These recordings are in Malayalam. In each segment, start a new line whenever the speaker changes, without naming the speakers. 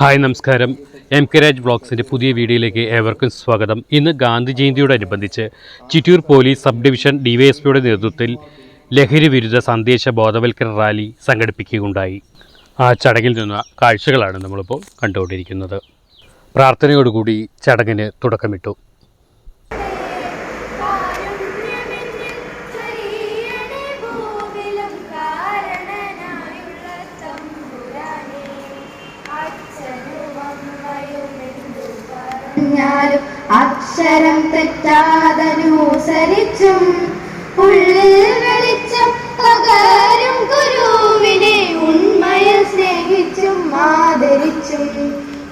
ഹായ് നമസ്കാരം. എം കെ രാജ് ബ്ലോഗ്സിന്റെ പുതിയ വീഡിയോയിലേക്ക് ഏവർക്കും സ്വാഗതം. ഇന്ന് ഗാന്ധി ജയന്തിയോടനുബന്ധിച്ച് ചിറ്റൂർ പോലീസ് സബ് ഡിവിഷൻ ഡിവൈഎസ്പിയുടെ നേതൃത്വത്തിൽ ലഹരി വിരുദ്ധ സന്ദേശ ബോധവൽക്കരണ റാലി സംഘടിപ്പിക്കുകയുണ്ടായി. ആ ചടങ്ങിൽ നിന്ന കാഴ്ചകളാണ് നമ്മളിപ്പോൾ കണ്ടുകൊണ്ടിരിക്കുന്നത്. പ്രാർത്ഥനയോടുകൂടി ചടങ്ങിന് തുടക്കമിട്ടു.
പറഞ്ഞാലും അക്ഷരം തെറ്റാതനുസരിച്ചും ഉള്ളിൽ വെളിച്ചം പകരും ഗുരുവിനെ ഉണ്മയെ സ്നേഹിച്ചും ആദരിച്ചും.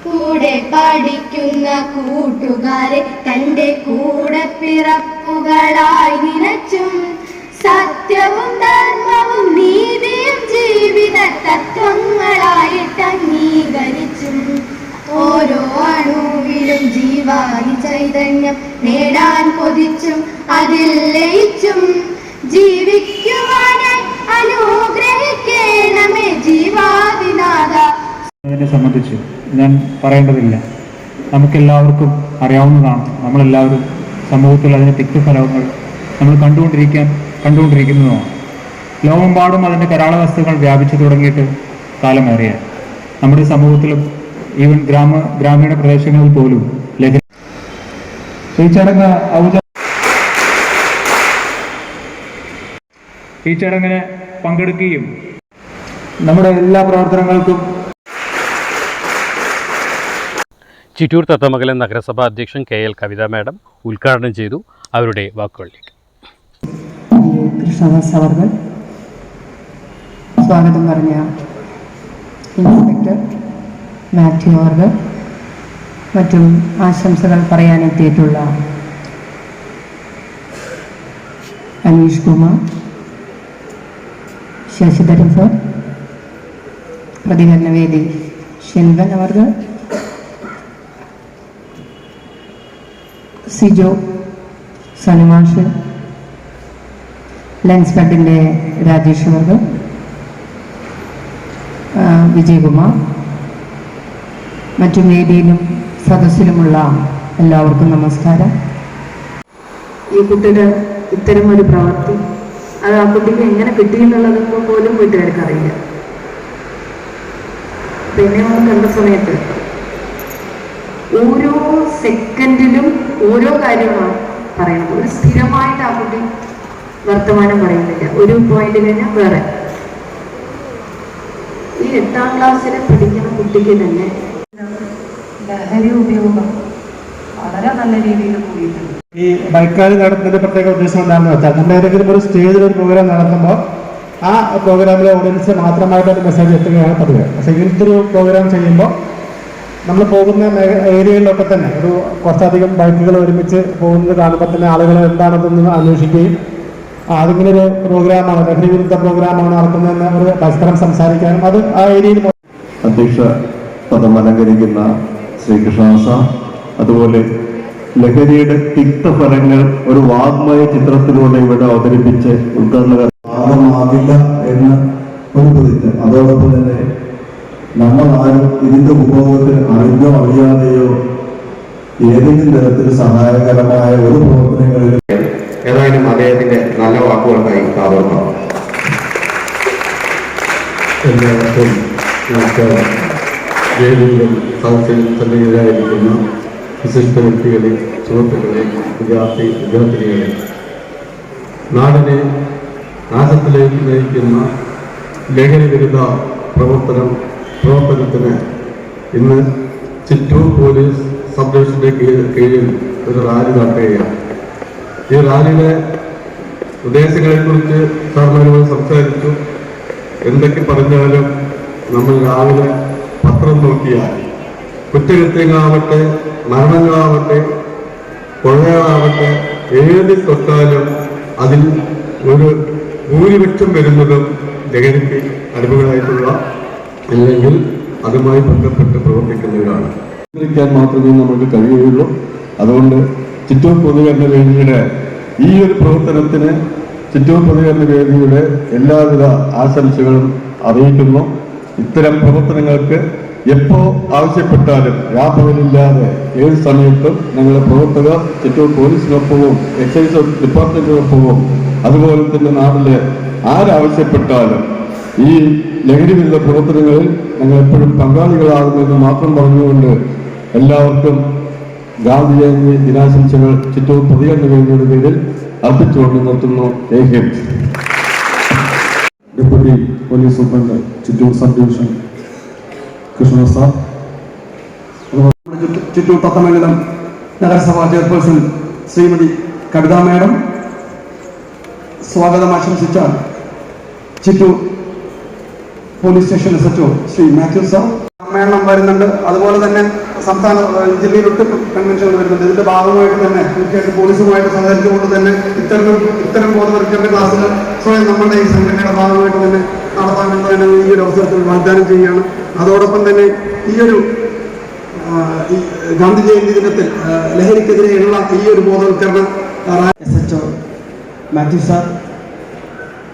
കൂടെ പഠിക്കുന്ന കൂട്ടുകാരെ തന്റെ കൂടെ പിറപ്പുകളായി നിലച്ചും സത്യവും ധർമ്മവും നീതിയും ജീവിത തത്വങ്ങളായിട്ട് ലയിച്ചും
സംബന്ധിച്ച് ഞാൻ പറയേണ്ടതില്ല. നമുക്കെല്ലാവർക്കും അറിയാവുന്നതാണ്. നമ്മളെല്ലാവരും സമൂഹത്തിൽ അതിന്റെ തിക്തഫലങ്ങൾ നമ്മൾ കണ്ടുകൊണ്ടിരിക്കാൻ കണ്ടുകൊണ്ടിരിക്കുന്നതുമാണ്. ലോകമെമ്പാടും അതിന്റെ കരാളവസ്തുക്കൾ വ്യാപിച്ചു തുടങ്ങിയിട്ട് കാലമേറിയ നമ്മുടെ സമൂഹത്തിലും ഈവൻ ഗ്രാമ ഗ്രാമീണ പ്രദേശങ്ങളിൽ പോലും ലഹരി ഈ ചടങ്ങ് ഔച ഈ ചടങ്ങിന് പങ്കെടുക്കുകയും നമ്മുടെ എല്ലാ പ്രവർത്തനങ്ങൾക്കും
ചിറ്റൂർ തത്തമംഗലം നഗരസഭാ അധ്യക്ഷൻ കെ എൽ കവിത മാഡം ഉദ്ഘാടനം ചെയ്തു അവരുടെ വാക്കുകളിലേക്ക്.
കൃഷ്ണദാസ് അവർ സ്വാഗതം പറഞ്ഞ ഇൻസ്പെക്ടർ മാത്യു അവർ മറ്റും ആശംസകൾ പറയാനെത്തിയിട്ടുള്ള അനീഷ് കുമാർ. ശശിധരൻ സർ പ്രതികരണ വേദി. ഷെൻവൻ അവർഗ്. സിജോ. സനുമാഷ്. ലെൻസ് ബഡിന്റെ രാജേഷ് അവർഗ്. വിജയകുമാർ. മറ്റു വേദിയിലും സദസ്സിലുമുള്ള എല്ലാവർക്കും നമസ്കാരം.
ഈ കുട്ടിയുടെ ഇത്തരമൊരു പ്രവൃത്തി അത് ആ കുട്ടിക്ക് എങ്ങനെ കിട്ടി എന്നുള്ളത് പോലും വീട്ടുകാർക്ക് അറിയില്ല. പിന്നെ കണ്ട സമയത്ത് ഓരോ സെക്കൻഡിലും ഓരോ കാര്യമാണ് പറയുന്നത്. ഒരു സ്ഥിരമായിട്ട് ആ കുട്ടി വർത്തമാനം പറയുന്നില്ല. ഒരു പോയിന്റ് കഴിഞ്ഞാൽ വേറെ. ഈ എട്ടാം ക്ലാസ്സിൽ പഠിക്കുന്ന കുട്ടിക്ക് തന്നെ
ലഹരി ഉപയോഗം. വളരെ നല്ല രീതിയിൽ കൂടിയിട്ടുണ്ട്.
ഈ ബൈക്കാലി നടത്തുന്നതിന്റെ പ്രത്യേക ഉദ്ദേശം എന്താണെന്ന് വെച്ചാൽ നമ്മൾ ഏതെങ്കിലും ഒരു സ്റ്റേജിൽ ഒരു പ്രോഗ്രാം നടത്തുമ്പോൾ ആ പ്രോഗ്രാമിലെ ഓഡിയൻസ് മാത്രമായിട്ട് ഒരു മെസ്സേജ് എത്തുകയാണ് പതിവ്. പക്ഷേ ഇങ്ങനത്തെ ഒരു പ്രോഗ്രാം ചെയ്യുമ്പോൾ നമ്മൾ പോകുന്ന ഏരിയയിലൊക്കെ തന്നെ ഒരു കുറച്ചധികം ബൈക്കുകൾ ഒരുമിച്ച് പോകുന്നത് കാണുമ്പോൾ തന്നെ ആളുകൾ എന്താണെന്നൊന്ന് അന്വേഷിക്കുകയും അതിങ്ങനെ ഒരു പ്രോഗ്രാമാണ് ലഹരി വിരുദ്ധ പ്രോഗ്രാമാണ് നടത്തുന്നതെന്ന് അവർ പരസ്പരം സംസാരിക്കാനും അത് ആ ഏരിയയിൽ
അധ്യക്ഷ പദം അലങ്കരിക്കുന്ന ശ്രീകൃഷ്ണദാസ അതുപോലെ ലഹരിയുടെ തിക്തഫലങ്ങൾ ഒരു വാഗ്മയ ചിത്രത്തിലൂടെ ഇവിടെ അവതരിപ്പിച്ച് ഉദ്ഘാടന ഭാഗമാകില്ല എന്ന് ഒരു പ്രതിജ്ഞ അതോടൊപ്പം തന്നെ നമ്മൾ ആരും ഇതിന്റെ ഉപഭോഗത്തിന് അറിഞ്ഞോ അറിയാതെയോ ഏതെങ്കിലും തരത്തിൽ സഹായകരമായ ഒരു പ്രവർത്തനങ്ങളിൽ
ഏതായാലും അദ്ദേഹത്തിന്റെ നല്ല വാക്കുകൾക്കായി കാതോർക്കാം
എല്ലാവർക്കും നമസ്കാരം. വേദിയിലും സദസ്സിൽ വിശിഷ്ട വ്യക്തികളെ സുഹൃത്തുക്കളെ വിദ്യാർത്ഥി വിദ്യാർത്ഥിനികളെ. നാടിനെ നാശത്തിലേക്ക് നയിക്കുന്ന ലഹരി വിരുദ്ധ പ്രവർത്തനം പ്രവർത്തനത്തിന് ഇന്ന് ചിറ്റൂർ പോലീസ് സബ് ഡിവിഷന്റെ കീഴിൽ ഒരു റാലി നടത്തുകയാണ് ഈ റാലിയുടെ ഉദ്ദേശങ്ങളെക്കുറിച്ച് സാറിനോട് സംസാരിച്ചു. എന്തൊക്കെ പറഞ്ഞാലും നമ്മൾ രാവിലെ പത്രം നോക്കിയാൽ കുറ്റകൃത്യങ്ങളാവട്ടെ മരണങ്ങളാവട്ടെ കൊള്ളകളാവട്ടെ ഏത് തൊട്ടാലും അതിൽ ഒരു ഭൂരിപക്ഷം വരുന്നതും ജഗതിക്ക് അടിമകളായിട്ടുള്ള അല്ലെങ്കിൽ അതുമായി ബന്ധപ്പെട്ട് പ്രവർത്തിക്കുന്നവരാണ്. നിയന്ത്രിക്കാൻ മാത്രമേ നമുക്ക് കഴിയുകയുള്ളൂ. അതുകൊണ്ട് ചിറ്റൂർ പൊതുകരണ വേദിയുടെ ഈ ഒരു പ്രവർത്തനത്തിന് ചിറ്റൂർ പൊതുകരണ വേദിയുടെ എല്ലാവിധ ആശംസകളും അറിയിക്കുന്നു. ഇത്തരം പ്രവർത്തനങ്ങൾക്ക് എപ്പോ ആവശ്യപ്പെട്ടാലും രാപ്പകലില്ലാതെ ഏത് സമയത്തും ഞങ്ങളുടെ പ്രവർത്തകർ ചുറ്റും പോലീസിനൊപ്പവും എക്സൈസ് ഡിപ്പാർട്ട്മെന്റിനൊപ്പവും അതുപോലെ തന്നെ നാട്ടിലെ ആരാവശ്യപ്പെട്ടാലും ഈ ലഹരി വിരുദ്ധ പ്രവർത്തനങ്ങളിൽ ഞങ്ങൾ എപ്പോഴും പങ്കാളികളാകുമെന്ന് മാത്രം പറഞ്ഞുകൊണ്ട് എല്ലാവർക്കും ഗാന്ധി ജയന്തി ദിനാശംസകൾ ചിറ്റൂർ പ്രതികരണ വേദിയുടെ പേരിൽ അർപ്പിച്ചുകൊണ്ട് നിർത്തുന്നു.
Deputy police superintendent Chittur sub division. Krishna
Chittur Thathamangalam നഗരസഭാ ചെയർപേഴ്സൺ ശ്രീമതി കവിത മേഡം സ്വാഗതം ആശംസിച്ച Chittur police station S Shri Mathew sir. സമ്മേളനം വരുന്നുണ്ട്. അതുപോലെ തന്നെ സംസ്ഥാന ജില്ലയിലൊട്ട് കൺവെൻഷനുകൾ വരുന്നുണ്ട്. ഇതിന്റെ ഭാഗമായിട്ട് തന്നെ തീർച്ചയായിട്ടും പോലീസുമായിട്ട് സഹകരിച്ചുകൊണ്ട് തന്നെ ഇത്തരം ഇത്തരം ബോധവൽക്കരണ ക്ലാസ്സുകൾ സ്വയം നമ്മുടെ ഈ സംഘടനയുടെ ഭാഗമായിട്ട് തന്നെ നടത്താമെന്ന് തന്നെ ഈ ഒരു അവസരത്തിൽ വാഗ്ദാനം ചെയ്യുകയാണ്. അതോടൊപ്പം തന്നെ ഈ ഒരു ഗാന്ധി ജയന്തി ദിനത്തിൽ ലഹരിക്കെതിരെയുള്ള ഈ ഒരു ബോധവൽക്കരണം എസ് എച്ച് മാത്യു സാർ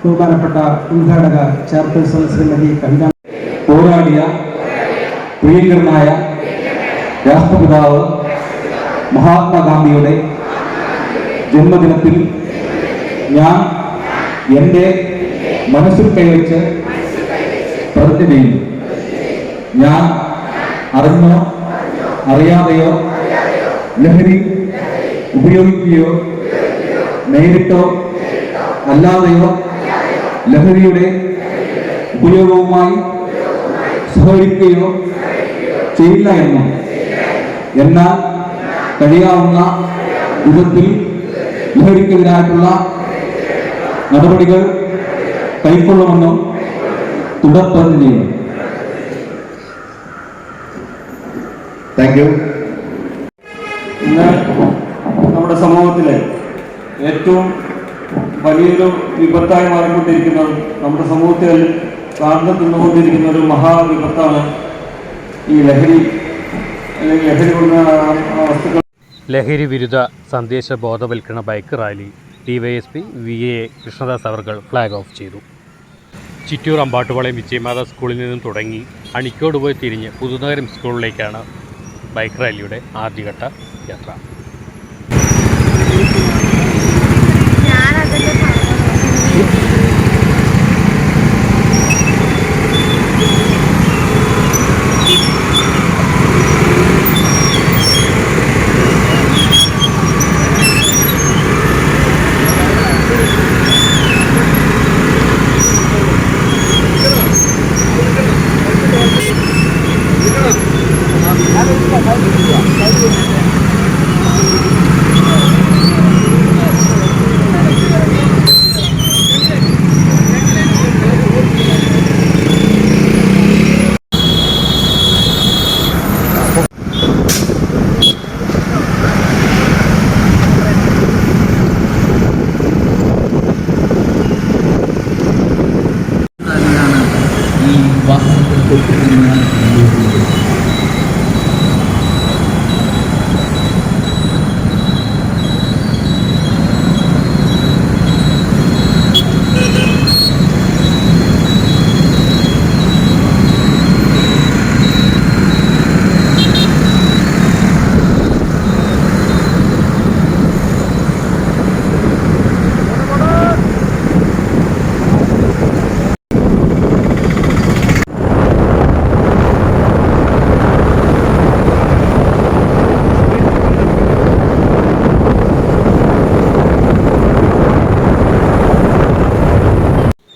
ബഹുമാനപ്പെട്ട ഉദ്ഘാടക ചെയർപേഴ്സൺ ശ്രീമതി കവിത
പോരാടിയ പ്രിയങ്കരനായ രാഷ്ട്രപിതാവ് മഹാത്മാഗാന്ധിയുടെ ജന്മദിനത്തിൽ ഞാൻ എന്റെ മനസ്സിൽ കൈവച്ച് ചെയ്യുന്നു ഞാൻ അറിഞ്ഞോ അറിയാതെയോ ലഹരി ഉപയോഗിക്കുകയോ നേരിട്ടോ അല്ലാതെയോ ലഹരിയുടെ ഉപയോഗവുമായി സഹകരിക്കുകയോ ചെയ്യില്ല എന്നും. എന്നാൽ കഴിയാവുന്ന വിധത്തിൽ ലഹരിക്കെതിരായിട്ടുള്ള നടപടികൾ കൈക്കൊള്ളുമെന്നും തുടർ പ്രതിജ്ഞ ചെയ്യുന്നു
താങ്ക് യു.
ഇന്ന് നമ്മുടെ സമൂഹത്തിലെ ഏറ്റവും വലിയൊരു വിപത്തായി മാറിക്കൊണ്ടിരിക്കുന്നത് നമ്മുടെ സമൂഹത്തിൽ കാർന്നു തിന്നുകൊണ്ടിരിക്കുന്ന ഒരു മഹാവിപത്താണ് ഈ ലഹരി അല്ലെങ്കിൽ ലഹരി കൊടുക്കുന്ന വസ്തുക്കൾ.
ലഹരി വിരുദ്ധ സന്ദേശ ബോധവൽക്കരണ bike rally DYSP V A Krishnadas അവർകൾ ഫ്ലാഗ് ഓഫ് ചെയ്തു. ചിറ്റൂർ അമ്പാട്ടുപാളയം വിജയമാത സ്കൂളിൽ നിന്നും തുടങ്ങി അണിക്കോട് പോയി തിരിഞ്ഞ് പുതുനഗരം സ്കൂളിലേക്കാണ് ബൈക്ക് റാലിയുടെ ആദ്യഘട്ട യാത്ര.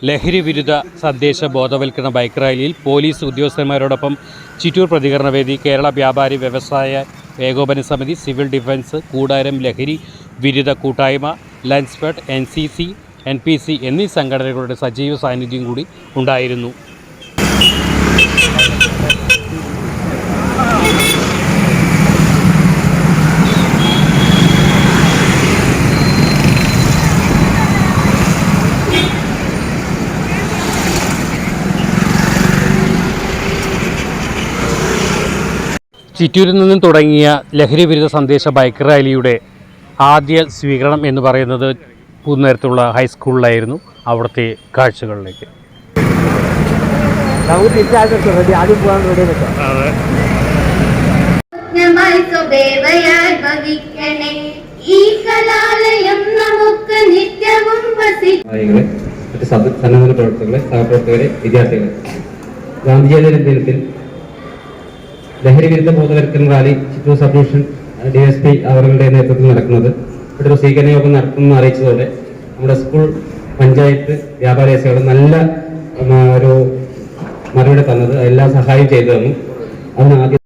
ലഹരി വിരുദ്ധ സന്ദേശ ബോധവൽക്കരണ ബൈക്ക് റാലിയിൽ പോലീസ് ഉദ്യോഗസ്ഥന്മാരോടൊപ്പം ചിറ്റൂർ പ്രതികരണ വേദി കേരള വ്യാപാരി വ്യവസായ ഏകോപന സമിതി സിവിൽ ഡിഫൻസ് കൂടാരം ലഹരി വിരുദ്ധ കൂട്ടായ്മ LENSFED N C C N P C എന്നീ സംഘടനകളുടെ സജീവ സാന്നിധ്യം കൂടി ഉണ്ടായിരുന്നു. ചിറ്റൂരിൽ നിന്നും തുടങ്ങിയ ലഹരി വിരുദ്ധ സന്ദേശ ബൈക്ക് റാലിയുടെ ആദ്യ സ്വീകരണം എന്ന് പറയുന്നത് പുതുനേരത്തുള്ള ഹൈസ്കൂളിലായിരുന്നു അവിടുത്തെ കാഴ്ചകളിലേക്ക്.
മറ്റ് സന്നദ്ധ പ്രവർത്തകരെ സഹപ്രവർത്തകരെ വിദ്യാർത്ഥികളെ. ഗാന്ധിജയന്തി ദിനത്തിൽ ലഹരി വിരുദ്ധ ബോധവൽക്കരണ rally Chittur sub division D S P അവരുടെ നേതൃത്വത്തിൽ നടക്കുന്നത്. ഇവിടെ ഒരു സ്വീകരണ യോഗം നടത്തുമെന്ന് അറിയിച്ചതോടെ നമ്മുടെ സ്കൂൾ പഞ്ചായത്ത് വ്യാപാര ഏസികളും നല്ല ഒരു മറുപടി തന്നത് എല്ലാ സഹായം ചെയ്തു തന്നു. അതിന് ആദ്യം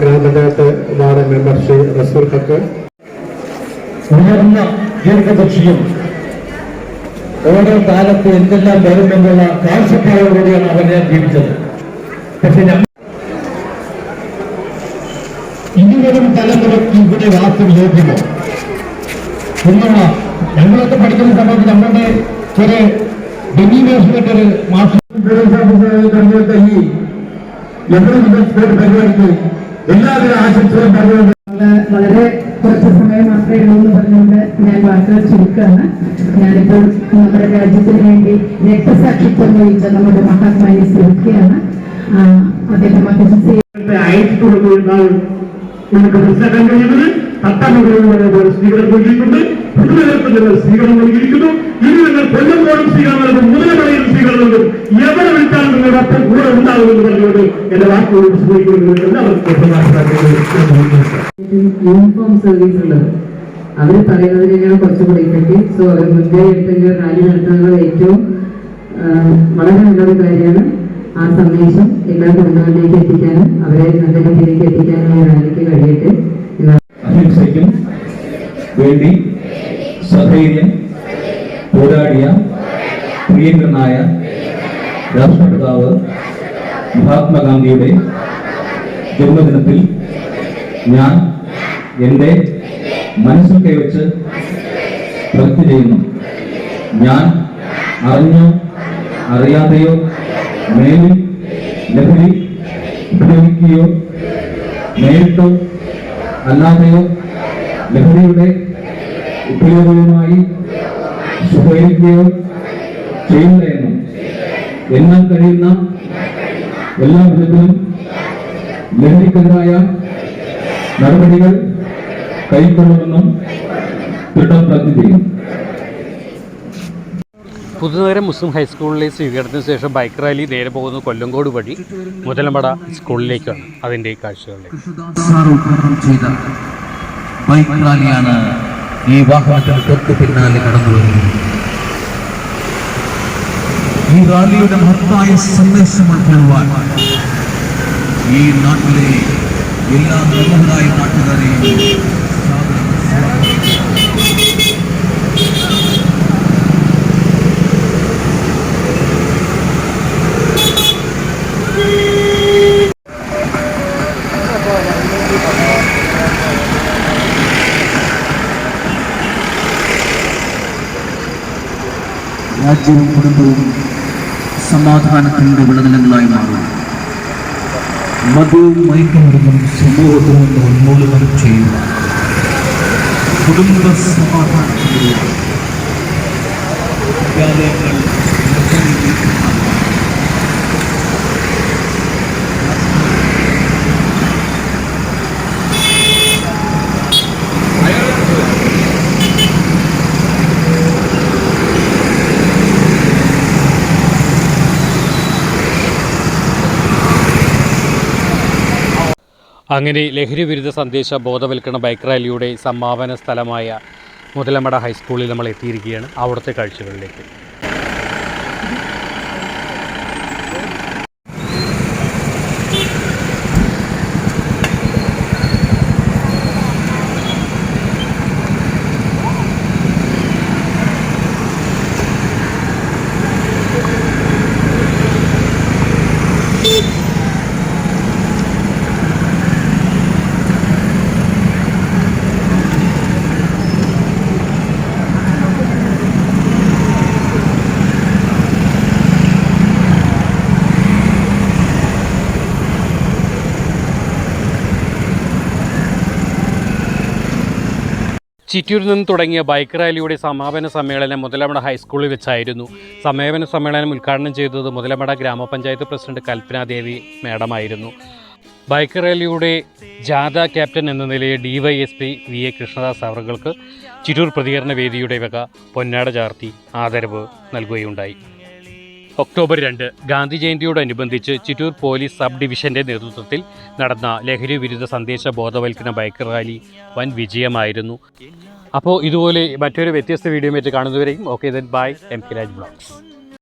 ഗ്രാമപഞ്ചായത്ത് വാർഡ് മെമ്പർ ശ്രീ റസൂർ ഹക്ക്
ഉയർന്ന ദീർഘദർശിയും ഓരോ കാലത്ത് എന്തെല്ലാം വരുമെന്നുള്ള കാഴ്ചപ്പാടോടുകൂടിയാണ് അവനെ ജീവിച്ചത്. പക്ഷെ ഞങ്ങൾ ഇനിവരും തലമുറയ്ക്ക് ഇവിടെ വാസം യോഗ്യമോ എന്നുള്ള ഞങ്ങളൊക്കെ പഠിക്കുന്ന സമയത്ത് നമ്മളുടെ ചില ഡെമിനേഷനായിട്ട് ഒരു മാസം തെരഞ്ഞെടുത്ത ഈ വിരുദ്ധ പരിപാടിക്ക് എല്ലാവരും ആശംസകളും
കുറച്ച് എന്ന് പറഞ്ഞുകൊണ്ട് ഞാൻ വാക്കുകൾ ചുരുക്കുകയാണ്. ഞാനിപ്പോൾ നമ്മുടെ രാജ്യത്തിന് വേണ്ടി രക്തസാക്ഷിത്വം വഹിച്ച നമ്മുടെ മഹാത്മാവിനെ സ്മരിക്കുകയാണ്. അദ്ദേഹം അദ്ദേഹം
അയച്ചു കൊടുക്കുന്നുണ്ടാവും നമുക്ക് മനസ്സിലാക്കാൻ കഴിയുന്നത് പത്താമകളിൽ പോലെ സ്വീകരണം നൽകിയിട്ടുണ്ട് പുതുനഗരത്തിൽ സ്വീകരണം നൽകിയിരിക്കുന്നു ഇനി നിങ്ങൾ കൊല്ലംകോടും സ്വീകരണം നൽകും സ്വീകരണം നൽകും എവിടെ വിളിച്ചാലും നിങ്ങളുടെ ഒപ്പം കൂടെ ഉണ്ടാകുമെന്ന് പറഞ്ഞുകൊണ്ട് എന്റെ വാക്കുകൾ വിശദീകരിക്കുന്നത് എല്ലാവർക്കും
യൂണിഫോം സർവീസ് ഉള്ളത് അവർ പറയുന്നതിനേക്കാൾ കുറച്ചുകൂടി ഇഫക്റ്റീവ് സോ അവർ മുൻകൈ എടുത്തെങ്കിൽ റാലി നടത്തുന്നത് ഏറ്റവും വളരെ നല്ലൊരു കാര്യമാണ്. ആ സന്ദേശം എല്ലാ കുടുംബങ്ങളിലേക്ക് എത്തിക്കാനും അവരെ നല്ല രീതിയിലേക്ക് എത്തിക്കാനും ഈ റാലിക്ക് കഴിയട്ടെ.
വേണ്ടി സധൈര്യം പോരാടിയ പ്രിയങ്കരനായ രാഷ്ട്രപിതാവ് മഹാത്മാഗാന്ധിയുടെ ജന്മദിനത്തിൽ ഞാൻ എന്റെ മനസ്സിൽ കൈവച്ച് പ്രവൃത്തി ചെയ്യുന്നു. ഞാൻ അറിഞ്ഞോ അറിയാതെയോ മേലിൽ ലഹരി ഉപയോഗിക്കുകയോ നേരിട്ടോ അല്ലാതെയോ ലഹരിയുടെ ഉപയോഗവുമായി സുഖയിക്കുകയോ ചെയ്യുന്ന എന്നും എന്നാൽ കഴിയുന്ന എല്ലാ വിധത്തിലും ലഹരിക്കെതിരായ നടപടികൾ കൈക്കൊള്ളുമെന്നും ദൃഢപ്രതിജ്ഞ ചെയ്യും
പുതുനഗരം മുസ്ലിം ഹൈസ്കൂളിലെ സ്വീകരണത്തിന് ശേഷം ബൈക്ക് റാലി നേരെ പോകുന്ന കൊല്ലങ്കോട് വഴി മുതലമട സ്കൂളിലേക്കാണ് അതിന്റെ കാഴ്ചകളിലേക്ക്.
ബൈക്ക് റാലിയാണ് ഈ വാഹനത്തിന് തൊട്ട് പിന്നാലെ കടന്നു വരുന്നത്. ഈ റാലിയുടെ മഹത്തായ സന്ദേശം ഉൾക്കൊള്ളുവാൻ ഈ നാട്ടിലെ എല്ലാ നിർമ്മലായ നാട്ടുകാരെയും സാദരം സ്വാഗതം രാജ്യവും കുടുംബവും സമാധാനത്തിന്റെ വിളനിലങ്ങളായി മാറും. മതവും മയക്കുമരുന്നും സമൂഹത്തിൽ നിന്ന് ഉന്മൂലനം ചെയ്യുക കുടുംബ സമാധാനത്തിന്റെ വിദ്യാലയങ്ങൾ
അങ്ങനെ ലഹരി വിരുദ്ധ സന്ദേശ ബോധവൽക്കരണ ബൈക്ക് റാലിയുടെ സമാപന സ്ഥലമായ മുതലമട ഹൈസ്കൂളിൽ നമ്മൾ എത്തിയിരിക്കുകയാണ്. അവിടുത്തെ കാഴ്ചകളിലേക്ക്. ചിറ്റൂരിൽ നിന്ന് തുടങ്ങിയ ബൈക്ക് റാലിയുടെ സമാപന സമ്മേളനം മുതലമട ഹൈസ്കൂളിൽ വെച്ചായിരുന്നു. സമാപന സമ്മേളനം ഉദ്ഘാടനം ചെയ്തത് മുതലമട ഗ്രാമപഞ്ചായത്ത് പ്രസിഡന്റ് കൽപ്പന ദേവി മേഡമായിരുന്നു. ബൈക്ക് റാലിയുടെ ജാഥ ക്യാപ്റ്റൻ എന്ന നിലയിൽ ഡിവൈഎസ്പി വി എ കൃഷ്ണദാസ് അവർകൾക്ക് ചിറ്റൂർ പ്രതികരണ വേദിയുടെ വക പൊന്നാട ചാർത്തി ആദരവ് നൽകുകയുണ്ടായി. ഒക്ടോബർ രണ്ട് ഗാന്ധി ജയന്തിയോടനുബന്ധിച്ച് ചിറ്റൂർ പോലീസ് സബ് ഡിവിഷന്റെ നേതൃത്വത്തിൽ നടന്ന ലഹരി വിരുദ്ധ സന്ദേശ ബോധവൽക്കരണ ബൈക്ക് റാലി വൻ വിജയമായിരുന്നു. അപ്പോൾ ഇതുപോലെ മറ്റൊരു വ്യത്യസ്ത വീഡിയോ മറ്റ് കാണുന്നവരെയും okay then bye M K Raj blogs